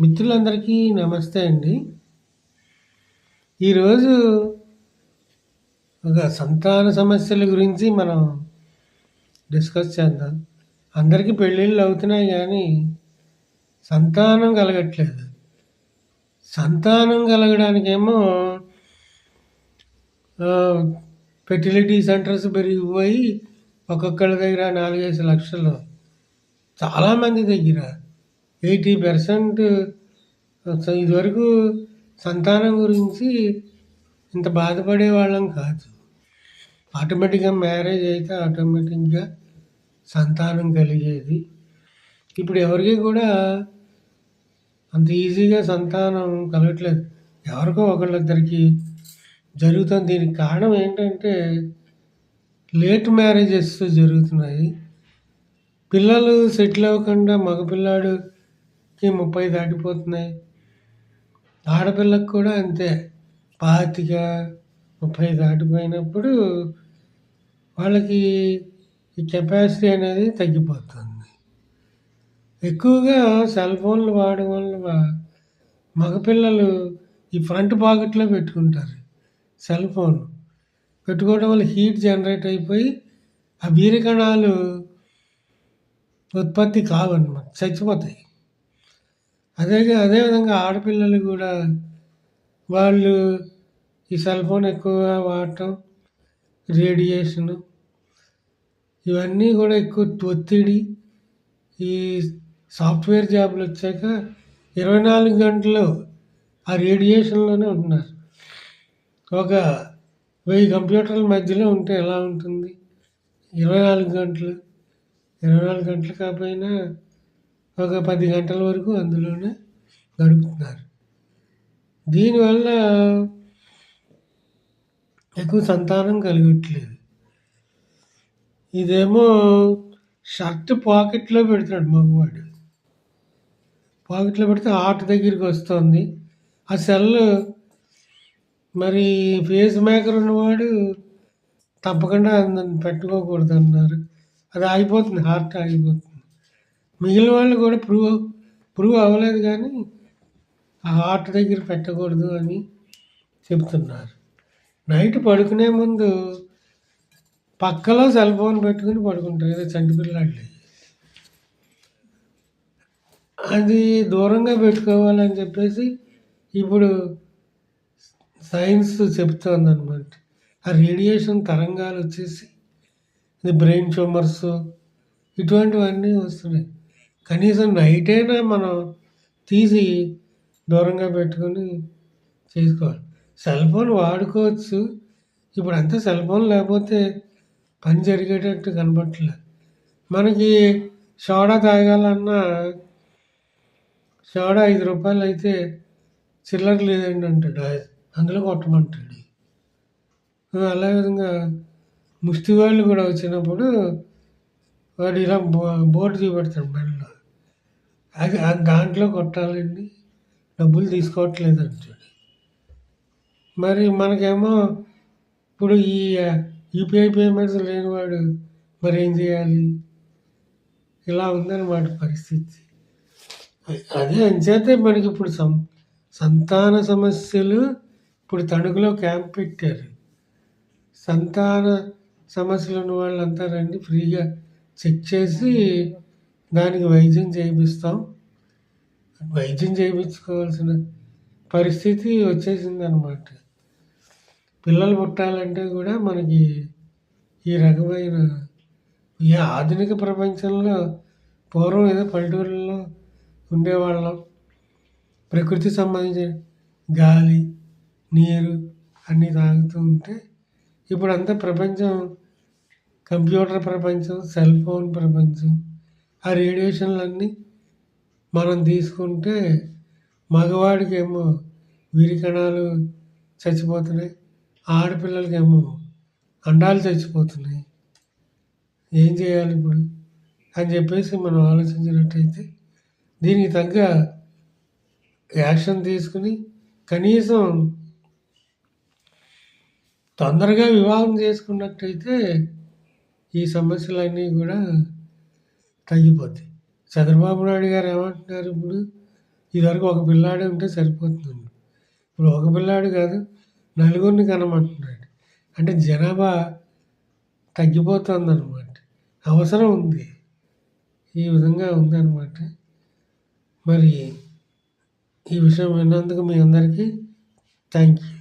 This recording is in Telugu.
మిత్రులందరికీ నమస్తే అండి. ఈరోజు ఒక సంతాన సమస్యల గురించి మనం డిస్కస్ చేద్దాం. అందరికీ పెళ్ళిళ్ళు అవుతున్నాయి కానీ సంతానం కలగట్లేదు. సంతానం కలగడానికేమో ఫెర్టిలిటీ సెంటర్స్ పెరిగిపోయి ఒక్కొక్కరి దగ్గర నాలుగైదు లక్షలు. చాలామంది దగ్గర. ఎయిటీ పర్సెంట్ ఇదివరకు సంతానం గురించి ఇంత బాధపడే వాళ్ళం కాదు. ఆటోమేటిక్గా మ్యారేజ్ అయితే ఆటోమేటిక్గా సంతానం కలిగేది. ఇప్పుడు ఎవరికి కూడా అంత ఈజీగా సంతానం కలగట్లేదు. ఎవరికో ఒకళ్ళిద్దరికి జరుగుతుంది దీనికి కారణం ఏంటంటే లేట్ మ్యారేజెస్ జరుగుతున్నాయి. పిల్లలు సెటిల్ అవ్వకుండా మగపిల్లాడు మగపిల్లాడుకి ముప్పై దాటిపోతున్నాయి. ఆడపిల్లకు కూడా అంతే. పాతిక ముప్పై దాటిపోయినప్పుడు వాళ్ళకి ఈ కెపాసిటీ అనేది తగ్గిపోతుంది. ఎక్కువగా సెల్ ఫోన్లు వాడడం వల్ల మగపిల్లలు ఈ ఫ్రంట్ పాకెట్లో పెట్టుకుంటారు సెల్ ఫోన్. పెట్టుకోవడం వల్ల హీట్ జనరేట్ అయిపోయి ఆ వీరకణాలు ఉత్పత్తి కావన్నమాట చచ్చిపోతాయి. అదే అదేవిధంగా ఆడపిల్లలు కూడా వాళ్ళు ఈ సెల్ ఫోన్ ఎక్కువగా వాడటం రేడియేషను ఇవన్నీ కూడా ఎక్కువ ఒత్తిడి. ఈ సాఫ్ట్వేర్ జాబ్లు వచ్చాక ఇరవై నాలుగు గంటలు ఆ రేడియేషన్లోనే ఉంటున్నారు. ఒక వెయ్యి కంప్యూటర్ల మధ్యలో ఉంటే ఎలా ఉంటుంది? ఇరవై నాలుగు గంటలు ఇరవై నాలుగు గంటలు కాకపోయినా ఒక పది గంటల వరకు అందులోనే గడుపుతున్నారు. దీనివల్ల ఎక్కువ సంతానం కలగట్లేదు. ఇదేమో షర్ట్ పాకెట్లో పెడుతున్నాడు మగవాడు. పాకెట్లో పెడితే హార్ట్ దగ్గరికి వస్తుంది. ఆ సెల్ మరి ఫేస్ మేకర్ ఉన్నవాడు తప్పకుండా పెట్టుకోకూడదు అన్నారు అది ఆగిపోతుంది హార్ట్ ఆగిపోతుంది. మిగిలిన వాళ్ళు కూడా ప్రూవ్ ప్రూవ్ అవ్వలేదు కానీ ఆ హార్ట్ దగ్గర పెట్టకూడదు అని చెప్తున్నారు. నైట్ పడుకునే ముందు పక్కలో సెల్ ఫోన్ పెట్టుకుని పడుకుంటారు. ఏదో చంటి పిల్లాళ్ళు అది దూరంగా పెట్టుకోవాలని చెప్పేసి ఇప్పుడు సైన్స్ చెప్తుంది అనమాట ఆ రేడియేషన్ తరంగాలు వచ్చేసి ఇది బ్రెయిన్ ట్యూమర్స్ ఇటువంటివన్నీ వస్తున్నాయి. కనీసం నైట్ అయినా మనం తీసి దూరంగా పెట్టుకొని చేసుకోవాలి. సెల్ ఫోన్ వాడుకోవచ్చు. ఇప్పుడు అంతా సెల్ ఫోన్ లేకపోతే పని జరిగేటట్టు కనబట్టలేదు మనకి సోడా తాగాలన్నా సోడా ఐదు రూపాయలు అయితే చిల్లర లేదండి అంటాడు. అందులో కొట్టమంటాడు. అలా విధంగా ముష్టి వాళ్ళు కూడా వచ్చినప్పుడు వాడు ఇలా బో బోర్డు చూపెడతాడు మెడలో. అది దాంట్లో కొట్టాలండి. డబ్బులు తీసుకోవట్లేదు అంటాడు మరి మనకేమో ఇప్పుడు ఈ యూపీఐ పేమెంట్స్ లేనివాడు మరి ఏం చేయాలి? ఇలా ఉందన్నమాట పరిస్థితి. అదే అంచేతే మనకి ఇప్పుడు సం సంతాన సమస్యలు ఇప్పుడు తణుకులో క్యాంప్ పెట్టారు. సంతాన సమస్యలు ఉన్న వాళ్ళంతా రండి ఫ్రీగా చెక్ చేసి దానికి వైద్యం చేయిస్తాం వైద్యం చేయించుకోవాల్సిన పరిస్థితి వచ్చేసింది అనమాట పిల్లలు పుట్టాలంటే కూడా మనకి ఈ రకమైన ఈ ఆధునిక ప్రపంచంలో పూర్వం ఏదో పల్లెటూరులో ఉండేవాళ్ళం. ప్రకృతి సంబంధించిన గాలి నీరు అన్నీ తాగుతూ ఉంటే ఇప్పుడు అంతా ప్రపంచం కంప్యూటర్ ప్రపంచం సెల్ ఫోన్ ప్రపంచం ఆ రేడియేషన్లన్నీ మనం తీసుకుంటే మగవాడికి ఏమో వీరికణాలు చచ్చిపోతున్నాయి ఆడపిల్లలకేమో అండాలు చచ్చిపోతున్నాయి. ఏం చేయాలి ఇప్పుడు? అని చెప్పేసి మనం ఆలోచించినట్టయితే దీనికి తగ్గ యాక్షన్ తీసుకుని కనీసం తొందరగా వివాహం చేసుకున్నట్టయితే ఈ సమస్యలన్నీ కూడా తగ్గిపోతాయి. చంద్రబాబు నాయుడు గారు ఏమంటున్నారు ఇప్పుడు? ఇదివరకు ఒక పిల్లాడే ఉంటే సరిపోతుంది ఇప్పుడు ఒక పిల్లాడు కాదు నలుగురిని కనమంటున్నాడు. అంటే జనాభా తగ్గిపోతుంది అనమాట అవసరం ఉంది. ఈ విధంగా ఉందన్నమాట. మరి ఈ విషయం విన్నందుకు మీ అందరికీ థ్యాంక్ యూ